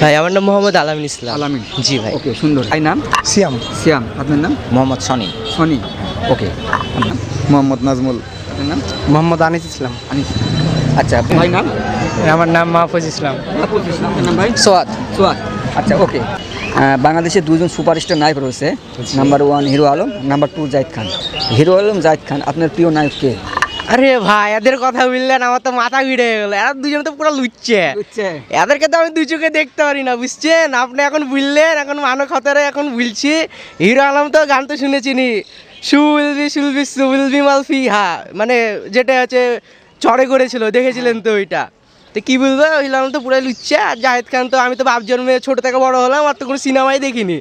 ভাই আমার নাম মোহাম্মদ আলামিন ইসলাম। আলামিন। জি ভাই। ওকে সুন্দর। ভাই নাম? সিয়াম। সিয়াম। আপনার নাম? মোহাম্মদ সনি। সনি। ওকে। মোহাম্মদ নাজমুল। আপনার নাম? মোহাম্মদ আনিস ইসলাম। আনিস। আচ্ছা ভাই নাম? আমার নাম মাহফুজ ইসলাম। আবুল ইসলাম। আপনার নাম ভাই? সোয়াদ। সোয়াদ। আচ্ছা ওকে। বাংলাদেশে দুজন সুপারস্টার নায়ক রয়েছে। Number one Hero Alam number two Zahid Khan. Hero Alam Zahid Khan আপনার প্রিয় নায়ক কে? আরে ভাই এদের কথা বললেন আমার তো মাথা ঘুরে গেল। এরা দুজন তো পুরো লুচ্ছে এদেরকে তো আমি দু চোখে দেখতে পারি না বুঝছেন? আপনি এখন বুঝলেন এখন মানব খতরে এখন বলছি হিরো আলম তো গান তো শুনেছি শুনেছিনি সুলবি সুলবি সুলবি মালফি হা মানে যেটা হচ্ছে চড়ে করেছিল দেখেছিলেন তো ওইটা। তো কি বলব হিরো আলম তো পুরো লুচ্ছে আর জাহেদ খান তো আমি তো বাপ জন্মে ছোটো থেকে বড় হলাম আর তো কোনো সিনেমাই দেখিনি।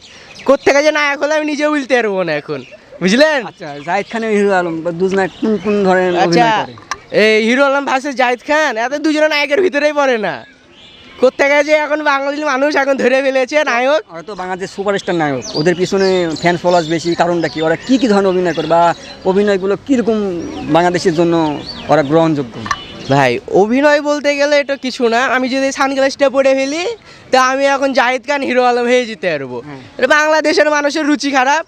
কোথেকে যে নায়ক হলে আমি নিজেও বলতে পারব না এখন। বুঝলেন? আচ্ছা জাহিদ খান হিরো আলম দুজন কোন কোন ধরনের আচ্ছা এই হিরো আলম ভার্সেস জাহিদ খান এত দুজনে নায়কের ভিতরেই পড়ে না। কোথেকে যে এখন বাঙালির মানুষ এখন ধরে ফেলেছে নায়ক? ওরা তো বাংলাদেশ সুপারস্টার নায়ক ওদের পিছনে ফ্যান ফলোয়ার্স বেশি কারণটা কি? ওরা কি কি ধরনের অভিনয় করে বা অভিনয়গুলো কীরকম বাংলাদেশের জন্য ওরা গ্রহণযোগ্য? ভাই অভিনয় বলতে গেলে এটা কিছু না। আমি যদি সানগ্লাসটা পরে ফেলি তা আমি এখন জাহিদ খান হিরো আলম হয়ে যেতে পারব। এটা বাংলাদেশের মানুষের রুচি খারাপ।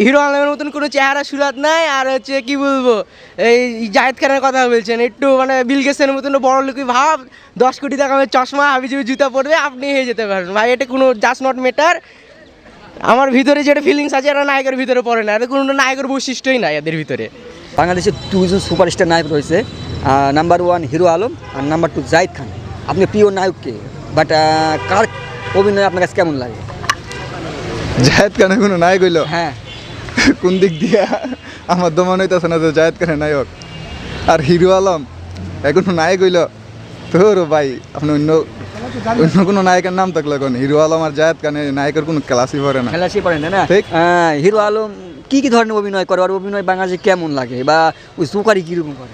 হিরো আলমের মতন কোনো চেহারা সুরাত নাই আর হচ্ছে কি বলব এই জাহিদ খানের কথা বলছেন একটু মানে বিলগেসের মতন বড় লোকই ভাব দশ কোটি টাকা চশমা হাবি যাবি জুতা পরবে আপনি হয়ে যেতে পারেন। ভাই এটা কোনো জাস্ট নট ম্যাটার আমার ভিতরে যেটা ফিলিংস আছে এটা নায়কের ভিতরে পড়ে না এটা কোনো নায়কের বৈশিষ্ট্যই নাই এদের ভিতরে। বাংলাদেশের দুজন সুপারস্টার নায়ক রয়েছে নাম্বার ওয়ান হিরো আলম আর নাম্বার টু জাহিদ খান। আপনি প্রিয় নায়ককে বাট কার অভিনয় আপনার কাছে কেমন লাগে? জাহেদ খানের কোনো নায়ক হইল? হ্যাঁ। কোন দিক দিয়া আমার তো মনে হইতেছে না যে জাহেদ খানের নায়ক? আর হিরো আলম এখনও নায়ক হইল। তোর ভাই আপনি অন্য অন্য কোনো নায়কের নাম থাকলে কোন? হিরো আলম আর জাহেদ খানের নায়কের কোনো ক্লাসই পড়ে না। খেলা সে পারে না না? ঠিক। আহ, হিরো আলম কি কি ধরনের অভিনয় করে? আর অভিনয় বাংলাদেশে কেমন লাগে? বা ওই সুকারি কীরকম করে?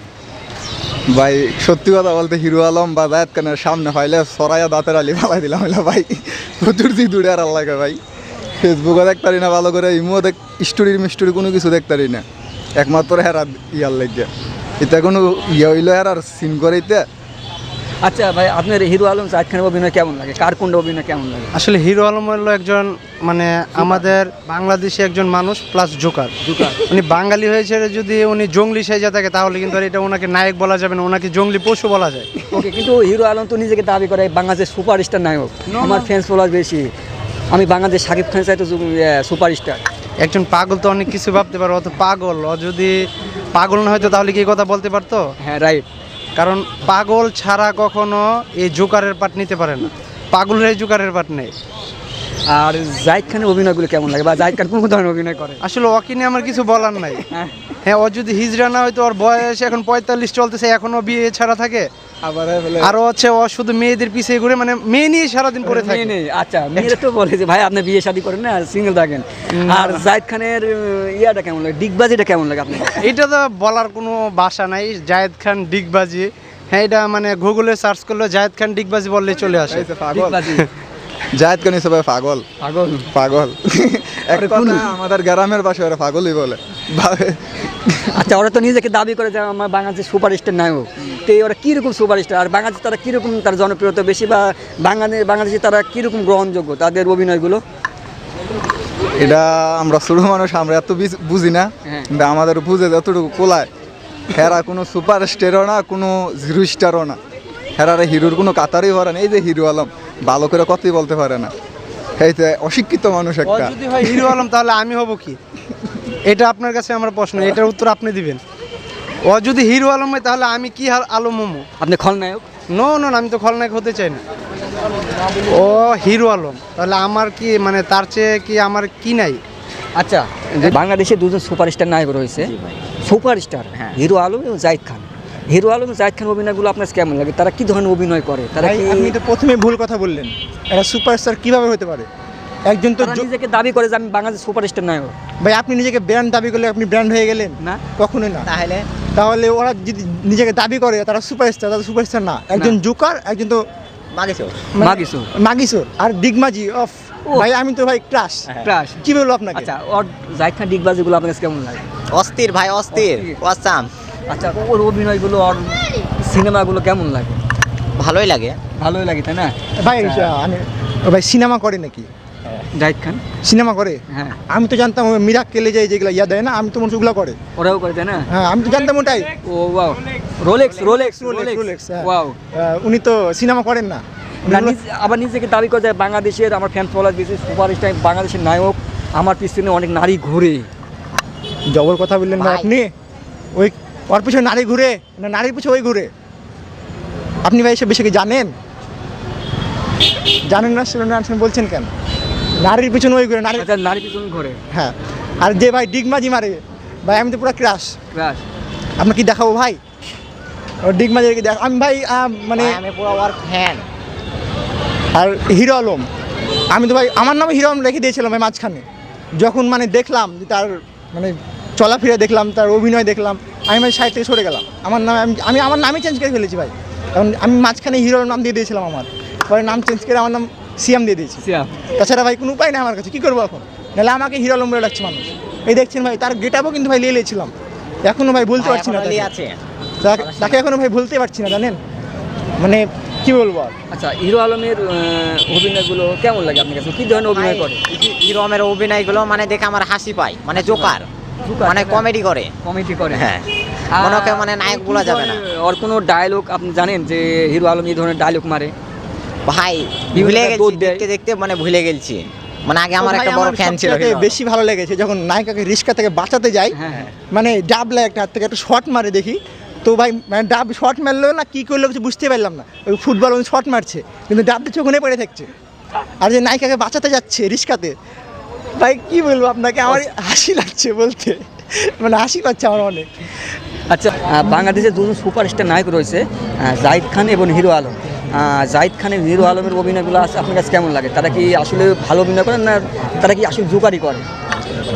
ভাই সত্যি কথা বলতে হিরো আলম বা জাহেদ খানের সামনে পাইলে সরাইয়া দাঁতের আলি ফালাই দিলাম হইল ভাই। প্রচুর দূরে আর লাগে ভাই। ফেসবুকও দেখতে পারি না ভালো করে ইমো দেখ স্টোরি মিস্টোরি কোনো কিছু দেখতে পারি না। একমাত্র হেরা ইয়ার লাগে এটা কোনো ইয়ে হইল হেরার সিন করাইতে। আচ্ছা ভাই আপনার হিরো আলম জাহিদ খানের অভিনয় কেমন লাগে? কার কোনটা অভিনয় কেমন লাগে? আসলে হিরো আলম হলো একজন মানে আমাদের বাংলাদেশি একজন মানুষ প্লাস জোকার। জোকার। উনি বাঙালি হয়েছে যদি উনি জঙ্গলি সেজে থাকে তাহলে কিন্তু এটা ওনাকে নায়ক বলা যাবে না ওনাকে জঙ্গলি পশু বলা যায়। ওকে কিন্তু হিরো আলম তো নিজেকে দাবি করে বাংলাদেশ সুপারস্টার নায়ক। আমার ফ্যান্স ফলোয়ার বেশি। আমি বাংলাদেশ শাকিব খান চাই তো সুপারস্টার। একজন পাগল তো অনেক কিছু ভাবতে পারো অত পাগল। ও যদি পাগল না হয়তো তাহলে কি কথা বলতে পারতো? হ্যাঁ রাইট কারণ পাগল ছাড়া কখনো এই জোকারের পাট নিতে পারে না। পাগলের এই জোকারের পাট নেই। আর জাহিদ খানের অভিনয়গুলো কেমন লাগে? বা জাহিদ খান কোন ধরনের অভিনয় করে? আসলে ওকে নিয়ে আমার কিছু বলার নাই। হ্যাঁ। হ্যাঁ ও যদি হিজড়া না হয়তো ওর বয়স এখন পঁয়তাল্লিশ চলতেছে এখনও বিয়ে ছাড়া থাকে। আরও হচ্ছে ও শুধু মেয়েদের পিছিয়ে ঘুরে মানে মেয়ে নিয়ে সারাদিন করে থাকে। নেই আচ্ছা মেয়েরা তো বলে যে ভাই আপনি বিয়ে শাদী করেন না সিঙ্গেল থাকেন। আর জাহিদ খানের ইয়াটা কেমন লাগে? ডিগবাজিটা কেমন লাগে আপনার? এটা তো বলার কোনো ভাষা নাই। জায়েদ খান ডিগবাজি। হ্যাঁ এটা মানে গুগলে সার্চ করলে জায়দ খান ডিগবাজি বললে চলে আসে। জাহেদ খান সবাই পাগল। পাগল? পাগল। এক কথা আমাদের গ্রামের পাশে ওরা পাগলই বলে। আচ্ছা ওরা তো নিজেকে দাবি করে যে আমার বাংলাদেশের সুপারস্টার নায়ক তো ওরা কীরকম সুপারস্টার? আর বাংলাদেশে তারা কীরকম তার জনপ্রিয়তা বেশি বা বাংলাদেশ বাংলাদেশে তারা কীরকম গ্রহণযোগ্য তাদের অভিনয়গুলো? এটা আমরা ছোট মানুষ আমরা এত বুঝি না। হ্যাঁ। কিন্তু আমাদের বুঝে যতটুকু কোলায়। হেরা কোনো সুপার স্টারও না কোনো জিরো স্টারও না। হেরারে হিরোর কোনো কাতারই পারে না। এই যে হিরো আলম ভালো করে কথাই বলতে পারে না। এই যে অশিক্ষিত মানুষ একটা। যদি হয় হিরো আলম তাহলে আমি হব কি? এটা আপনার কাছে আমার প্রশ্ন এটার উত্তর আপনি দিবেন। ও যদি হিরো আলম হয় তাহলে আমি কি হাল- আলম মোমো আপনি খলনায়ক? নো নো আমি তো খলনায়ক হতে চাই না। ও হিরো আলম তাহলে আমার কি মানে তার চেয়ে কি আমার কি নাই? আচ্ছা বাংলাদেশে দুজন সুপারস্টার নায়ক রয়েছে। সুপারস্টার হিরো আলম এবং জাহিদ খান। হিরো আলম জাহিদ খান অভিনয়গুলো আপনার কেমন লাগে? তারা কি ধরনের অভিনয় করে? তারা কি আপনি তো প্রথমে ভুল কথা বললেন। একটা সুপারস্টার কীভাবে হতে পারে? একজন তো নিজেকে দাবি করে যে আমি বাংলাদেশ সুপারস্টার নায়ক। ভাই আপনি নিজেকে ব্র্যান্ড দাবি করলে আপনি ব্র্যান্ড হয়ে গেলেন? না। কখনোই না। তাহলে? তাহলে ওরা যদি নিজেকে দাবি করে তারা সুপারস্টার তারা সুপারস্টার না। একজন জুকার একজন তো মাগেছো মাগিসু মাগিসোর আর দিগমাজি অফ ভাই আমি তো ভাই ক্লাস ক্রাশ কি বলব আপনাকে? আচ্ছা ওর জাহিদ খান ডিগবাজিগুলো আপনার কেমন লাগে? অস্থির ভাই অস্থির। অসাম। আচ্ছা ওর অভিনয়গুলো ওর সিনেমাগুলো কেমন লাগে? ভালোই লাগে। ভালোই লাগে তাই না? ভাই আচ্ছা। ও ভাই সিনেমা করে নাকি? জাহিদ খান? সিনেমা করে? হ্যাঁ। আমি তো জানতাম মিরাক কেলে যায় যেগুলো ইয়া দেয় না আমি তো মনে ওগুলো করে। ওরাও করে তাই না? হ্যাঁ আমি তো জানতাম ওটাই। ও ওয়াও। রোলেক্স রোলেক্স Rolex, হ্যাঁ। ওয়াও। উনি তো সিনেমা করেন না। না আবার নিজেকে দাবি করে যায় বাংলাদেশের আমার ফ্যান ফলোয়ার বেশি সুপারস্টার বাংলাদেশের নায়ক আমার পিছনে অনেক নারী ঘুরে। জবর কথা বললেন ভাই। আপনি? ওই ওর পিছনে নারী ঘুরে না নারীর পিছনে ওই ঘুরে। আপনি ভাই এসব বিষয়ে কি জানেন? জানেন না শুনে না শুনে বলছেন কেন? নারীর পিছনে ওই ঘুরে নারী আচ্ছা, নারী পিছনে ঘুরে। হ্যাঁ। আর যে ভাই ডিগমাজি মারে ভাই আমি তো পুরো ক্রাশ ব্যাস আপনার কি দেখাবো ভাই? ও ডিগমাজি কি দেখ আমি ভাই মানে আমি পুরো ওর ফ্যান আর হিরো আলম। আমি তো ভাই আমার নামে হিরো আলম রেখে দিয়েছিলাম ভাই মাঝখানে। যখন মানে দেখলাম যে তার মানে চলাফেরা দেখলাম তার অভিনয় দেখলাম আমি ভাই সাইড থেকে সরে গেলাম। আমার নাম আমি আমি আমার নামই চেঞ্জ করে ফেলেছি ভাই। কারণ আমি মাঝখানে হিরো আলম নাম দিয়ে দিয়েছিলাম আমার। পরে নাম চেঞ্জ করে আমার নাম সিএম দিয়ে দিয়েছি। তাছাড়া ভাই কোনো উপায় নেই আমার কাছে কী করব এখন? নাহলে আমাকে হিরো আলম বলে ডাকছে মানুষ। এই দেখছেন ভাই তার গেটাপও কিন্তু ভাই লিয়ে লিয়েছিলাম এখনও ভাই বলতে পারছি না তাকে। এখনও ভাই বলতে পারছি না জানেন? মানে কি বলব আর? আচ্ছা হিরো আলমের অভিনয়গুলো কেমন লাগে আপনার কাছে? কি ধরনের অভিনয় করে? হিরোমের অভিনয়গুলো মানে দেখে আমার হাসি পায়। মানে জোকার। জোকার, মানে কমেডি করে। কমেডি করে। হ্যাঁ। মনে মানে নায়ক বলা যাবে না। ওর কোনো ডায়লগ আপনি জানেন যে হিরো আলম এই ধরনের ডায়লগ মারে? ভাই বিভিন্ন ভুলে গেছি দেখতে দেখতে মানে ভুলে গেছি। মানে আগে আমার একটা বড় ফ্যান ছিল বেশি ভালো লেগেছে যখন নায়িকাকে রিস্কা থেকে বাঁচাতে যায় হ্যাঁ হ্যাঁ। মানে ডাবলা একটা হাত থেকে একটা শট মারে দেখি। তো ভাই মানে ডাব শট মারলো না কি করল কিছু বুঝতে পারলাম না। ওই ফুটবল শট মারছে কিন্তু ডাব দিয়ে চোখনে পড়ে থাকছে। আর যে নায়িকাকে বাঁচাতে যাচ্ছে রিস্কাতে ভাই কি বলব আপনাকে? আমার হাসি লাগছে বলতে। মানে হাসি পাচ্ছে আমার অনেক। আচ্ছা বাংলাদেশে দুজন সুপারস্টার নায়ক রয়েছে জাহিদ খান এবং হিরো আলম। জাহিদ খানের হিরো আলমের অভিনয়গুলো আছে, আপনার কাছে কেমন লাগে? তারা কি আসলে ভালো অভিনয় করেন না তারা কি আসলে জোকারি করে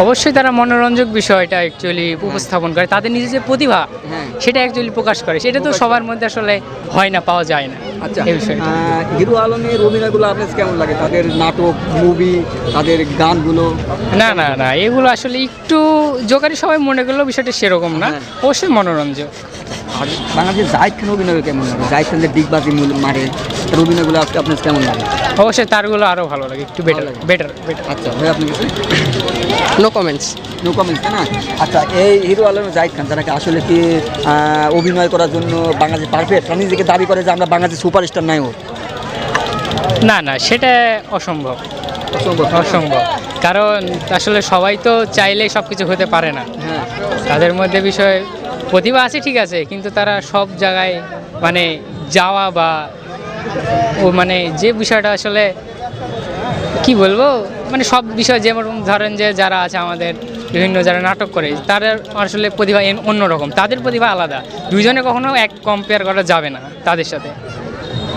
অবশ্যই তারা মনোরঞ্জক বিষয়টা অ্যাকচুয়ালি উপস্থাপন করে। তাদের নিজের যে প্রতিভা হ্যাঁ। সেটা অ্যাকচুয়ালি প্রকাশ করে। সেটা তো সবার মধ্যে আসলে হয় না পাওয়া যায় না। আচ্ছা এই বিষয়টা। হিরো আলমের অভিনয়গুলো আপনার কেমন লাগে? তাদের নাটক মুভি তাদের গানগুলো? না না না এগুলো আসলে একটু জোকারি সবাই মনে করলেও বিষয়টা সেরকম না। হ্যাঁ। অবশ্যই মনোরঞ্জক। আর বাংলাদেশের জাহিদ খান অভিনয় কেমন লাগে? জাহিদ খান যে ডিগবাজি মারে তার অভিনয়গুলো আপনার কেমন লাগে? অবশ্যই তারগুলো আরও ভালো লাগে একটু বেটার লাগে। বেটার বেটার আচ্ছা ভাই আপনি কিছু? নো কমেন্টস নো কমেন্টস না? আচ্ছা এই হিরো আলম জাহিদ খান তারা আসলে কি অভিনয় করার জন্য বাংলাদেশ পারফেক্ট তারা নিজেকে দাবি করে যে আমরা বাংলাদেশ সুপারস্টার নায়ক না না সেটা অসম্ভব। অসম্ভব? অসম্ভব। কারণ আসলে সবাই তো চাইলেই সব কিছু হতে পারে না। হ্যাঁ। তাদের মধ্যে বিষয় প্রতিভা আছে, ঠিক আছে, কিন্তু তারা সব জায়গায় মানে যাওয়া বা ও মানে যে বিষয়টা আসলে কি বলব মানে সব বিষয় যেমন ধরেন যে যারা আছে আমাদের বিভিন্ন যারা নাটক করে, তারা আসলে প্রতিভা অন্যরকম, তাদের প্রতিভা আলাদা। দুইজনে কখনো এক কম্পেয়ার করা যাবে না তাদের সাথে।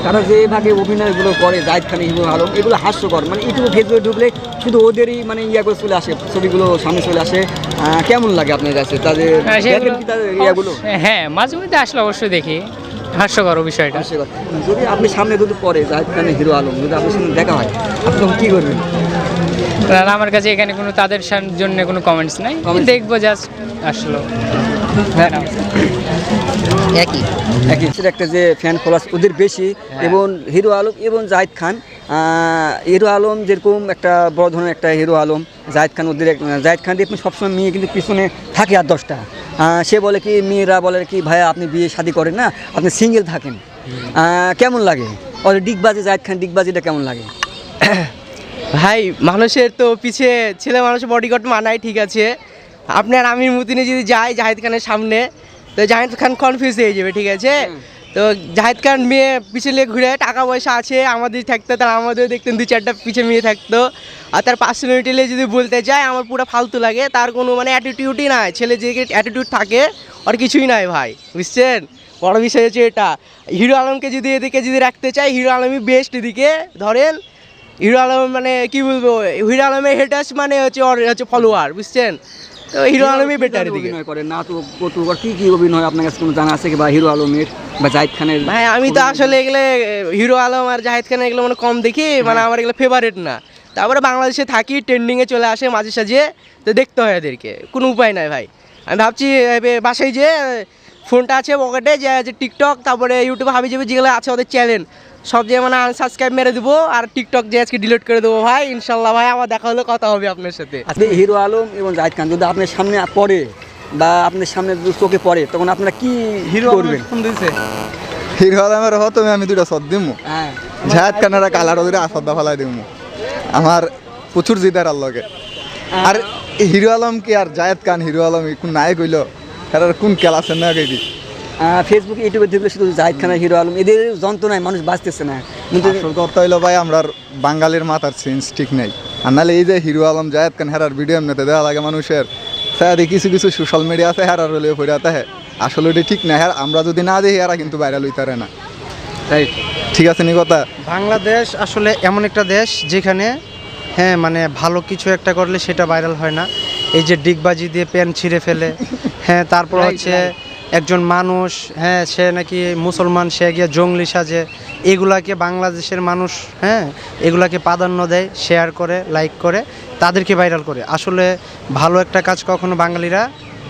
তারা যেভাবে অভিনয়গুলো করে জাহিদ খান হিরো আলম এগুলো হাস্যকর। মানে ইউটিউবে ফেসবুকে ঢুকলে শুধু ওদেরই মানে ইয়া করে চলে আসে ছবিগুলো সামনে চলে আসে। কেমন লাগে আপনার কাছে? তাদের হ্যাঁ, ইয়াগুলো? হ্যাঁ মাঝে মধ্যে আসলে অবশ্যই দেখি। হাস্যকর বিষয়টা। হাস্যকর। যদি আপনি সামনে যদি পরে জাহিদ খানের হিরো আলম যদি আপনার সঙ্গে দেখা হয় আপনি তখন কী করবেন? আমার কাছে এখানে কোনো তাদের জন্য কোনো কমেন্টস নাই। দেখব জাস্ট আসলো। হ্যাঁ। একই। একই। সেটা একটা যে ফ্যান ফলোয়ার্স ওদের বেশি এবং হিরো আলম এবং জাহিদ খান। হিরো আলম যেরকম একটা বড় ধরনের একটা হিরো আলম জাহিদ খান ওদের জাহিদ খান দেখবেন সবসময় মেয়ে কিন্তু পিছনে থাকে আর দশটা। সে বলে কি মেয়েরা বলে কি ভাইয়া আপনি বিয়ে শাদি করেন না আপনি সিঙ্গেল থাকেন। কেমন লাগে? ওদের ডিগবাজি জাহিদ খান ডিগবাজিটা কেমন লাগে? ভাই মানুষের তো পিছে ছেলে মানুষের বডিগার্ড মানায় ঠিক আছে। আপনার আমির মতিনে যদি যায় জাহিদ খানের সামনে তো জাহিদ খান কনফিউজ হয়ে যাবে ঠিক আছে? তো জাহিদ খান মেয়ে পিছনে ঘুরে টাকা পয়সা আছে আমাদের থাকতো তার আমাদের দেখতেন দু চারটা পিছে মেয়ে থাকতো। আর তার পার্সোনালিটি যদি বলতে যায় আমার পুরো ফালতু লাগে তার কোনো মানে অ্যাটিটিউডই নাই। ছেলে যে অ্যাটিটিউড থাকে আর কিছুই নাই ভাই বুঝছেন? বড় বিষয় হচ্ছে এটা। হিরো আলমকে যদি এদিকে যদি রাখতে চাই হিরো আলমই বেস্ট এদিকে ধরেন? হিরো আলম মানে কি বলব হিরো আলমের হেটার্স মানে হচ্ছে ওর হচ্ছে ফলোয়ার বুঝছেন? হিরো আলমই বেটার এদিকে। অভিনয় করে? না তো কৌতুক কি কি অভিনয় আপনার কাছে কোনো জানা আছে কি? বা হিরো আলমের বা জাহিদ খানের ভাই আমি তো আসলে এগুলো হিরো আলম আর জাহিদ খান এগুলো মানে কম দেখি মানে আমার এগুলো ফেভারিট না। তারপরে বাংলাদেশে থাকি ট্রেন্ডিংয়ে চলে আসে মাঝে সাঝে তো দেখতে হয় এদেরকে। কোনো উপায় নাই ভাই। আমি ভাবছি বাসায় যে ফোনটা আছে পকেটে যে যে টিকটক তারপরে ইউটিউবে হাবি যাবে যেগুলো আছে ওদের চ্যানেল সব যে মানে আনসাবস্ক্রাইব মেরে দেবো আর টিকটক যে আজকে ডিলিট করে দেবো ভাই ইনশাল্লাহ ভাই আমার দেখা হলে কথা হবে আপনার সাথে। আজকে হিরো আলম এবং জাহিদ খান যদি আপনার সামনে পড়ে বা আপনার সামনে চোখে পড়ে তখন আপনারা কি হিরো করবেন? হিরো আলমের হতো আমি দুটা সদ দিমু। হ্যাঁ। জাহাদ খানেরা কালার ওদের আসদ্দা ফেলাই দিমু। আমার প্রচুর জিদার আর লগে। আর হিরো আলম কি আর জায়েদ খান হিরো আলম কোন নায়ক হইল তার কোন ক্লাসে না গেদি আহ, ফেসবুক ইউটিউবে দেখলে শুধু জাহিদ খান হিরো আলম এদের যন্ত্রণায় মানুষ বাঁচতেছে না। কিন্তু কথা হইল ভাই আমরা বাঙালির মাথার সেন্স ঠিক নাই। আর নাহলে এই যে হিরো আলম জায়েদ খান হেরার ভিডিও এমনিতে দেওয়া লাগে মানুষের। তাই কিছু কিছু সোশ্যাল মিডিয়া আছে হেরার হলে ফেরাতে হ্যাঁ। আসলে ওটা ঠিক না হ্যাঁ আমরা যদি না দেখি এরা কিন্তু ভাইরাল হইতারে না। রাইট ঠিক আছে নি কথা বাংলাদেশ আসলে এমন একটা দেশ যেখানে হ্যাঁ মানে ভালো কিছু একটা করলে সেটা ভাইরাল হয় না। এই যে ডিগবাজি দিয়ে পেন ছিঁড়ে ফেলে হ্যাঁ তারপর হচ্ছে একজন মানুষ হ্যাঁ সে নাকি মুসলমান সে গিয়ে জঙ্গলি সাজে এগুলাকে বাংলাদেশের মানুষ হ্যাঁ এগুলাকে প্রাধান্য দেয় শেয়ার করে লাইক করে তাদেরকে ভাইরাল করে। আসলে ভালো একটা কাজ কখনো বাঙালিরা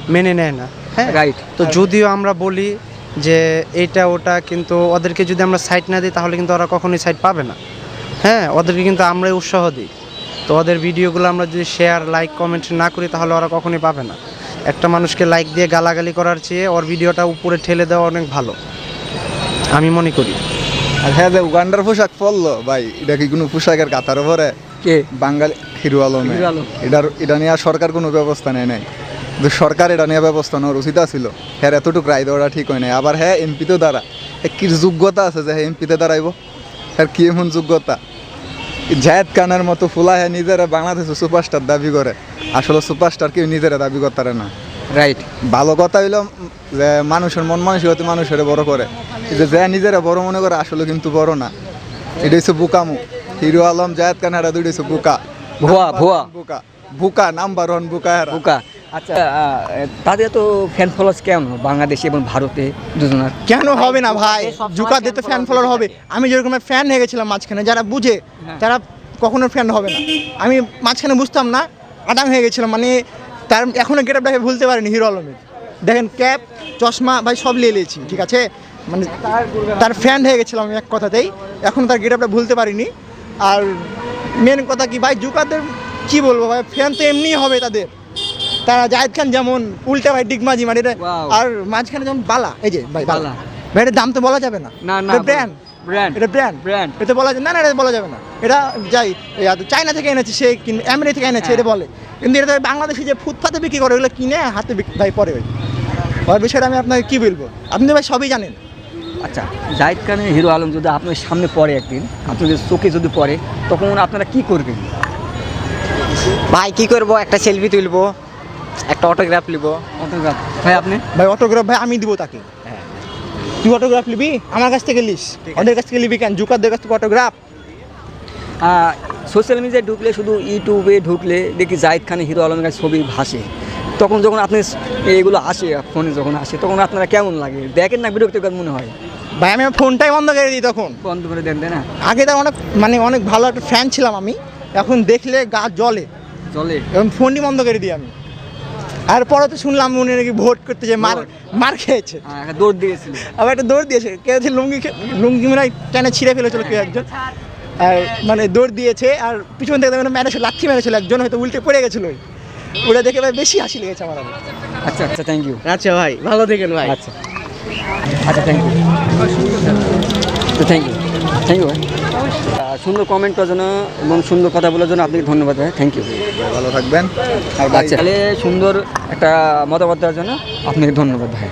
মেনে নেয় না হ্যাঁ। Right. তো যদিও আমরা বলি যে এইটা ওটা কিন্তু ওদেরকে যদি আমরা সাইট না দিই তাহলে কিন্তু ওরা কখনোই সাইট পাবে না। হ্যাঁ ওদেরকে কিন্তু আমরাই উৎসাহ দিই। তো ওদের ভিডিওগুলো আমরা যদি শেয়ার লাইক কমেন্ট না করি তাহলে ওরা কখনোই পাবে না। একটা মানুষকে লাইক দিয়ে গালাগালি করার চেয়ে ওর ভিডিওটা উপরে ঠেলে দেওয়া অনেক ভালো। আমি মনে করি। আর হ্যাঁ যে উগান্ডার পোশাক পরলো ভাই এটা কি কোনো পোশাকের কাতার উপরে? কে? বাঙালি হিরো আলম এটার এটা নিয়ে আর সরকার কোনো ব্যবস্থা নেয় নাই। কিন্তু সরকার এটা নিয়ে ব্যবস্থা নেওয়ার উচিত ছিল হ্যাঁ এতটুকু রায় দেওয়াটা ঠিক হয় নাই। আবার হ্যাঁ এমপিতে দ্বারা এ কি যোগ্যতা আছে যে হ্যাঁ এমপিতে দাঁড়াইব? হ্যাঁ কি এমন যোগ্যতা? জায়েদ খানের মতো ফুলাহে নিজেরা বাংলাদেশে সুপারস্টার দাবি করে। আসলে সুপারস্টার কেউ নিজেরা দাবি করতে পারে না। রাইট ভালো কথা হইল যে মানুষের মন মানসিকতা মানুষের বড় করে। যে যা নিজেরা বড় মনে করে আসলে কিন্তু বড় না। এটা হচ্ছে বুকামু। হিরু আলম জায়দ খান হারা দুইটা হচ্ছে বুকা। ভুয়া ভুয়া। বুকা। বুকা নাম্বার ওয়ান বুকা বুকা। আচ্ছা তাদের তো ফ্যান ফলোয়ার্স কেমন? বাংলাদেশে এবং ভারতে দুজনার? কেন হবে না ভাই? জুকাদের তো ফ্যান ফলোয়ার হবে। আমি যেরকম ফ্যান হয়ে গেছিলাম মাঝখানে যারা বুঝে তারা কখনো ফ্যান হবে না। আমি মাঝখানে বুঝতাম না আদাং হয়ে গেছিলাম মানে তার এখনও গেটআপটাকে ভুলতে পারিনি হিরো আলমের দেখেন ক্যাপ চশমা ভাই সব নিয়ে নিয়েছি ঠিক আছে? মানে তার ফ্যান হয়ে গেছিলাম আমি এক কথাতেই এখন তার গেটআপটা ভুলতে পারিনি। আর মেন কথা কি ভাই জুকাদের কি বলব ভাই ফ্যান তো এমনিই হবে তাদের। তারা জাহেদ খান যেমন উল্টা ভাই ডিগমাজি মানে আর মাঝখানে যেমন বালা এই যে ভাই বালা। ভাই এটার দাম তো বলা যাবে না। না, না, ব্র্যান্ড brand। এটা ব্র্যান্ড Brand। এটা বলা যায় না না এটা বলা যাবে না। এটা যাই চায়না থেকে এনেছে সে কিন আমেরিকা থেকে এনেছে হ্যাঁ। এটা বলে। কিন্তু এটা বাংলাদেশে যে ফুটপাতে বিক্রি করে ওগুলো কিনে হাতে বিক- ভাই পরে ভাই ওর বিষয়টা আমি আপনাকে কি বলব? আপনি তো ভাই সবই জানেন। আচ্ছা জাহিদ খানের হিরো আলম যদি আপনার সামনে পড়ে একদিন আপনাদের চোখে যদি পড়ে তখন আপনারা কি করবেন? ভাই কি করব? একটা সেলফি তুলবো। একটা অটোগ্রাফ নিব অটোগ্রাফ ভাই আপনি? ভাই অটোগ্রাফ ভাই আমি দিব তাকে। হ্যাঁ। তুই অটোগ্রাফ নিবি আমার কাছ থেকে লিস। ওদের কাছ থেকে নিবি কেন? জুকারদের কাছ থেকে অটোগ্রাফ সোশ্যাল মিডিয়ায় ঢুকলে শুধু ইউটিউবে ঢুকলে দেখি জাহিদ খানের হিরো আলমের কাছে ছবি ভাসে। তখন যখন আপনি এগুলো আসে ফোনে যখন আসে তখন আপনারা কেমন লাগে? দেখেন না বিরক্তিকর মনে হয়? ভাই আমি ফোনটাই বন্ধ করে দিই তখন। বন্ধ করে দেন তাই না? আগে তো অনেক মানে অনেক ভালো একটা ফ্যান ছিলাম আমি। এখন দেখলে গা জলে জলে এবং ফোনটি বন্ধ করে দিই আমি। আর পরে তো শুনলাম উনি নাকি ভোট করতে যে মার মার খেয়েছে। হ্যাঁ, দৌড় দিয়েছিল। আবার একটা দৌড় দিয়েছে। কেউ হচ্ছে লুঙ্গি লুঙ্গি মানে টেনে ছিঁড়ে ফেলেছিল কেউ একজন। আর মানে দৌড় দিয়েছে আর পিছন থেকে মানে মেরেছিল লাথি মেরেছিল একজন হয়তো উল্টে পড়ে গেছিল। ওই। ওটা দেখে ভাই বেশি হাসি লেগেছে আমার। আচ্ছা আচ্ছা থ্যাংক ইউ আচ্ছা ভাই ভালো দেখেন ভাই। আচ্ছা। আচ্ছা থ্যাংক ইউ তো থ্যাংক ইউ থ্যাংক ইউ ভাই। সুন্দর কমেন্ট করার জন্য এবং সুন্দর কথা বলার জন্য আপনাকে ধন্যবাদ ভাই। থ্যাংক ইউ ভালো থাকবেন। আর আচ্ছা তাহলে সুন্দর একটা মতামত দেওয়ার জন্য আপনাকে ধন্যবাদ ভাই।